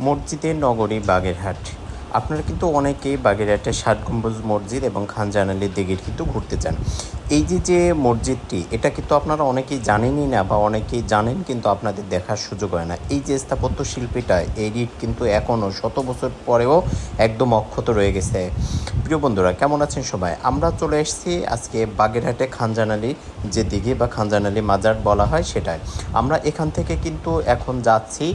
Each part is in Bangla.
মসজিদের নগরী বাগেরহাট। আপনারা কিন্তু অনেকেই বাগেরহাটের ষাট গম্বুজ মসজিদ এবং খানজানালির দিঘির কিন্তু ঘুরতে চান। এই যে যে মসজিদটি, এটা কিন্তু আপনারা অনেকেই জানেনই না বা অনেকেই জানেন কিন্তু আপনাদের দেখার সুযোগ হয় না। এই যে স্থাপত্য শিল্পীটা, এই রিট কিন্তু এখনও শত বছর পরেও একদম অক্ষত রয়ে গেছে। প্রিয় বন্ধুরা, কেমন আছেন সবাই? আমরা চলে এসেছি আজকে বাগেরহাটে খানজানালি যে দিঘি বা খানজানালি মাজার বলা হয় সেটাই আমরা এখান থেকে কিন্তু এখন যাচ্ছি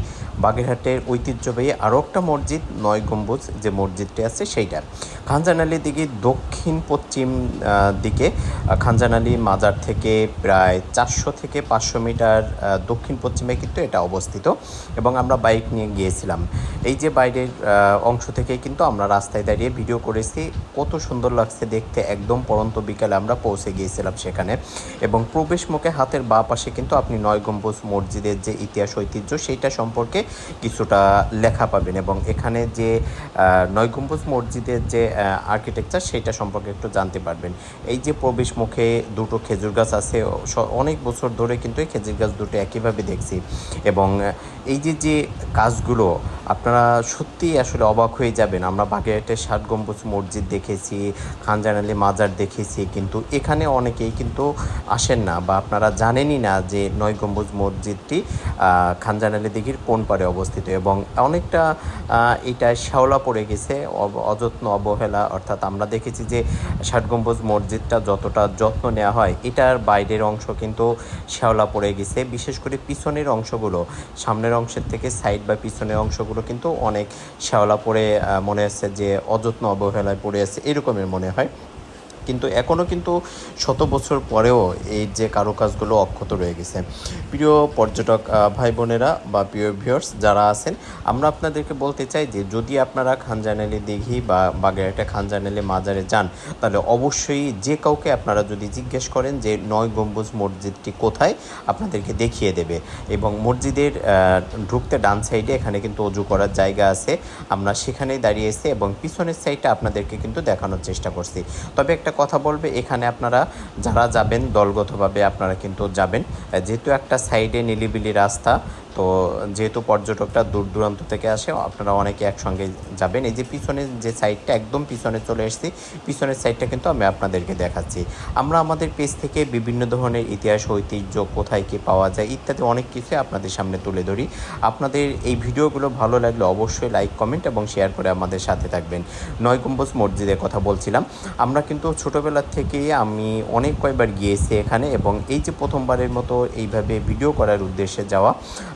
বাগেরহাটের ঐতিহ্যবাহী আরও একটা মসজিদ, নয় গম্বুজ যে মসজিদটি আছে সেইটা খানজানালি দিকে দক্ষিণ পশ্চিম দিকে খানজানালি মাজার থেকে প্রায় চারশো থেকে পাঁচশো মিটার দক্ষিণ পশ্চিমে কিন্তু এটা অবস্থিত এবং আমরা বাইক নিয়ে গিয়েছিলাম। এই যে বাইরের অংশ থেকে কিন্তু আমরা রাস্তায় দাঁড়িয়ে ভিডিও করেছি। কত সুন্দর লাগছে দেখতে, একদম পরন্ত বিকালে আমরা পৌঁছে গিয়েছিলাম সেখানে এবং প্রবেশ মুখে হাতের বা পাশে কিন্তু আপনি নয় গম্বুজ মসজিদের যে ইতিহাস, ঐতিহ্য, সেইটা সম্পর্কে কিছুটা লেখা পাবেন এবং এখানে যে নয় মসজিদের যে আর্কিটেকচার সেটা সম্পর্কে একটু জানতে পারবেন। এই যে প্রবেশ মুখে দুটো খেজুর গাছ আছে অনেক বছর ধরে কিন্তু এই খেজুর গাছ দুটো একইভাবে দেখছি। এবং এই যে যে কাজগুলো আপনারা সত্যিই আসলে অবাক হয়ে যাবেন। আমরা বাগেরহাটের ষাট গম্বুজ মসজিদ দেখেছি খানজানালি মাজার দেখেছি কিন্তু এখানে অনেকেই কিন্তু আসেন না বা আপনারা জানেনই না যে নয় গম্বুজ মসজিদটি আহ, খানজানালি দিঘির কোন পারে অবস্থিত এবং অনেকটা এটা শ্যাওলা পড়ে গেছে অযত্ন অবহেলা অর্থাৎ আমরা দেখেছি যে ষাট গম্বুজ মসজিদটা যতটা যত্ন নেওয়া হয় এটার বাইরের অংশ কিন্তু শ্যাওলা পড়ে গেছে বিশেষ করে পিছনের অংশগুলো সামনের অংশের থেকে সাইড বা পিছনের অংশগুলো কিন্তু অনেক শ্যাওলা পরে মনে হচ্ছে যে অযত্ন অবহেলায় পড়ে আছে এরকমের মনে হয়। কিন্তু এখনও কিন্তু শত বছর পরেও এই যে কারুকাজগুলো অক্ষত রয়ে গেছে। প্রিয় পর্যটক ভাই বোনেরা বা প্রিয় ভিউয়ার্স যারা আছেন, আমরা আপনাদেরকে বলতে চাই যে যদি আপনারা খানজানালি দিঘি বা বাগেরহাটে খানজানালি মাজারে যান, তাহলে অবশ্যই যে কাউকে আপনারা যদি জিজ্ঞেস করেন যে নয় গম্বুজ মসজিদটি কোথায়, আপনাদেরকে দেখিয়ে দেবে। এবং মসজিদের ঢুকতে ডান সাইডে এখানে কিন্তু অজু করার জায়গা আছে। আমরা সেখানেই দাঁড়িয়েছি এবং পিছনের সাইডটা আপনাদেরকে কিন্তু দেখানোর চেষ্টা করছি। তবে একটা কথা বলবে, এখানে আপনারা যারা যাবেন, দলগতভাবে আপনারা কিন্তু যাবেন। যেহেতু একটা সাইডে নিলিবিলি রাস্তা, তো যেহেতু পর্যটকরা দূর দূরান্ত থেকে আসে, আপনারা অনেকে একসঙ্গে যাবেন। এই যে পিছনের যে সাইডটা, একদম পিছনে চলে এসেছি। পিছনের সাইডটা কিন্তু আমি আপনাদেরকে দেখাচ্ছি। আমরা আমাদের পেজ থেকে বিভিন্ন ধরনের ইতিহাস, ঐতিহ্য, কোথায় কী পাওয়া যায়, ইত্যাদি অনেক কিছু আপনাদের সামনে তুলে ধরি। আপনাদের এই ভিডিওগুলো ভালো লাগলে অবশ্যই লাইক, কমেন্ট এবং শেয়ার করে আমাদের সাথে থাকবেন। নয় গম্বুজ মসজিদের কথা বলছিলাম। আমরা কিন্তু ছোটোবেলার থেকে আমি অনেক কয়বার গিয়েছি এখানে এবং এই যে প্রথমবারের মতো এইভাবে ভিডিও করার উদ্দেশ্যে যাওয়া,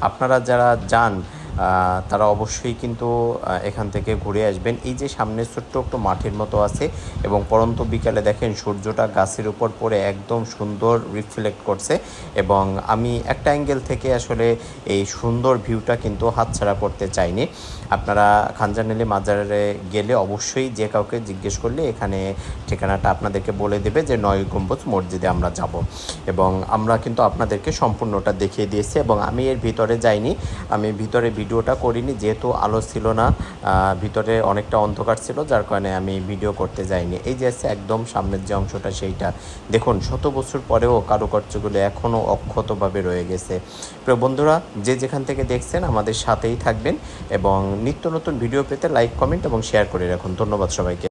আপনারা যারা যান তারা অবশ্যই কিন্তু এখান থেকে ঘুরে আসবেন। এই যে সামনে ছোট্ট একটু মাঠের মতো আছে এবং পরন্ত বিকালে দেখেন সূর্যটা গাছের উপর পড়ে একদম সুন্দর রিফ্লেক্ট করছে এবং আমি একটা অ্যাঙ্গেল থেকে আসলে এই সুন্দর ভিউটা কিন্তু হাতছাড়া করতে চাইনি। আপনারা খানজানালি মাজারে গেলে অবশ্যই যে কাউকে জিজ্ঞেস করলে এখানে ঠিকানাটা আপনাদেরকে বলে দেবে যে নয় গম্বুজ মসজিদে আমরা যাব। এবং আমরা কিন্তু আপনাদেরকে সম্পূর্ণটা দেখিয়ে দিয়েছি এবং আমি এর ভিতরে যাইনি। আমি ভিতরে ভিডিওটা করিনি, যেহেতু আলো ছিল না ভিতরে অনেকটা অন্ধকার ছিল, যার কারণে আমি ভিডিও করতে যাইনি। এই যে আছে একদম সামনের যে অংশটা সেইটা। দেখুন, শত বছর পরেও কারুকার্যগুলো এখনও অক্ষতভাবে রয়ে গেছে। প্রিয় বন্ধুরা, যে যেখান থেকে দেখছেন আমাদের সাথেই থাকবেন এবং নিত্য নতুন ভিডিও পেতে লাইক, কমেন্ট এবং শেয়ার করে রাখুন। ধন্যবাদ সবাইকে।